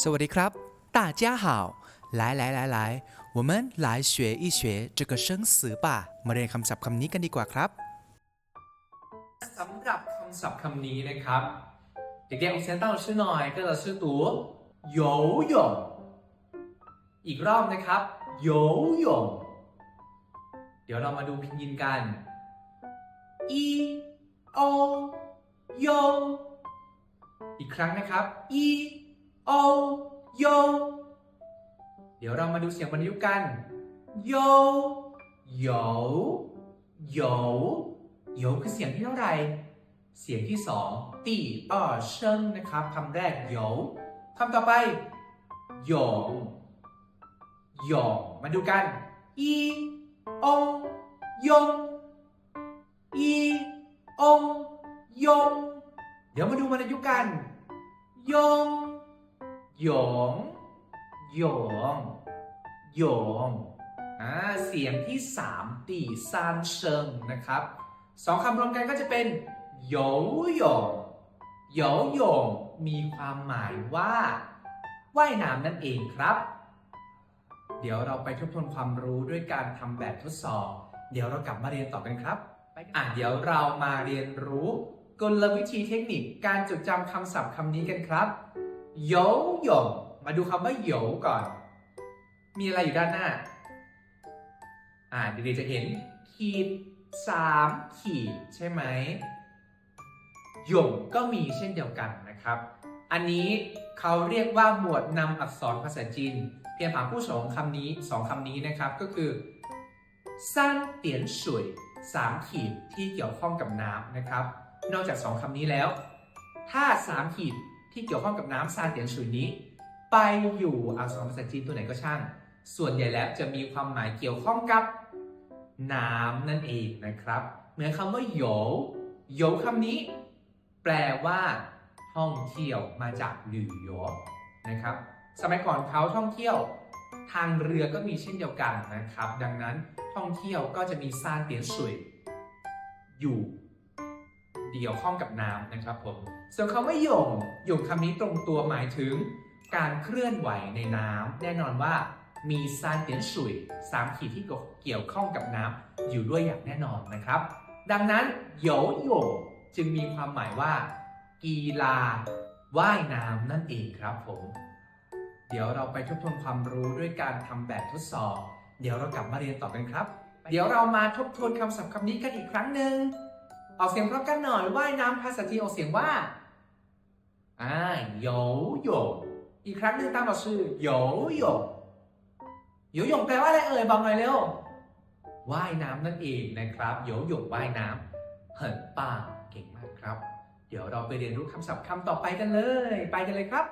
สวัสดีครับ大家好来来来来我们来学一学这个生词吧มาเรียนคำศัพท์คำนี้กันดีกว่าครับ สำหรับคำศัพท์คำนี้นะครับ เด็กๆออกเสียงตามเราชื่อหน่อยก็เราชื่อตัวโยโยงอีกรอบนะครับโยโยงเดี๋ยวเรามาดูพินยินกันอีโอโยอีกครั้งนะครับอี โอโยเดี๋ยวเรามาดูเสียงบรรยุกต์กันโยโยโยโยคือเสียงที่เท่าไหร่ เสียงที่สองตีเออเชิงนะครับคำแรกโยคำต่อไปหยงหยงมาดูกัน อีองยงอีองยงเดี๋ยวมาดูมันอายุกันยง หยงหยงหยงอ่าเสียงที่3ตีซานเชิงนะครับสองคำรวมกันก็จะเป็นโยโยงโยโยงมีความหมายว่าว่ายน้ำนั่นเองครับ เดี๋ยวเราไปทบทวนความรู้ด้วยการทำแบบทดสอบ เดี๋ยวเรากลับมาเรียนต่อกันครับอะเดี๋ยวเรามาเรียนรู้กลวิธีเทคนิคการจดจำคำศัพท์คำนี้กันครับ โยโยงมาดูคำว่าโยก่อน มีอะไรอยู่ด้านหน้า อ่าเด็กๆจะเห็น ขีดสามขีดใช่ไหมหย่งก็มีเช่นเดียวกันนะครับ อันนี้เขาเรียกว่าหมวดนำอักษรภาษาจีน เพียงผาผู้สองคำนี้สองคำนี้นะครับก็คือสั้นเตียนสวยสามขีดที่เกี่ยวข้องกับน้ำนะครับ นอกจากสองคำนี้แล้ว ถ้าสามขีด ที่เกี่ยวข้องกับน้ำซานเตียนสวยนี้ ไปอยู่อักษรภาษาจีนตัวไหนก็ช่าง ส่วนใหญ่แล้วจะมีความหมายเกี่ยวข้องกับน้ำนั่นเองนะครับ เหมือนคำว่าโหยโหยคำนี้ แปลว่า ท่องเที่ยวมาจากหลือโยนะครับ สมัยก่อนเขาท่องเที่ยว ทางเรือก็มีเช่นเดียวกันนะครับ ดังนั้นท่องเที่ยวก็จะมีซานเตียนสุยอยู่ เดียวข้องกับน้ำนะครับผม ส่วนคำว่าหยงหยงคำนี้ตรงตัวหมายถึง การเคลื่อนไหวในน้ำแน่นอนว่ามีซานเตียนสุยสามขีดที่เกี่ยวข้องกับน้ำอยู่ด้วยอย่างแน่นอนนะครับ ดังนั้นโยโยจึงมีความหมายว่า กีฬาว่ายน้ำนั่นเองครับผม เดี๋ยวเราไปทบทวนความรู้ด้วยการทำแบบทดสอบ เดี๋ยวเรากลับมาเรียนต่อกันครับ เดี๋ยวเรามาทบทวนคำศัพท์คำนี้กันอีกครั้งหนึ่ง ออกเสียงพร้อมกันหน่อยว่ายน้ำภาษาจีนออกเสียงว่าอ่าโยโย่อีกครั้งหนึ่งตามเราชื่อโยโย่โยโย่แปลว่าอะไรเอ่ยบอกหน่อยเร็วว่ายน้ำนั่นเองนะครับโยโย่ว่ายน้ำเหินป่าเก่งมากครับ เดี๋ยวเราไปเรียนรู้คำศัพท์คำต่อไปกันเลย ไปกันเลยครับ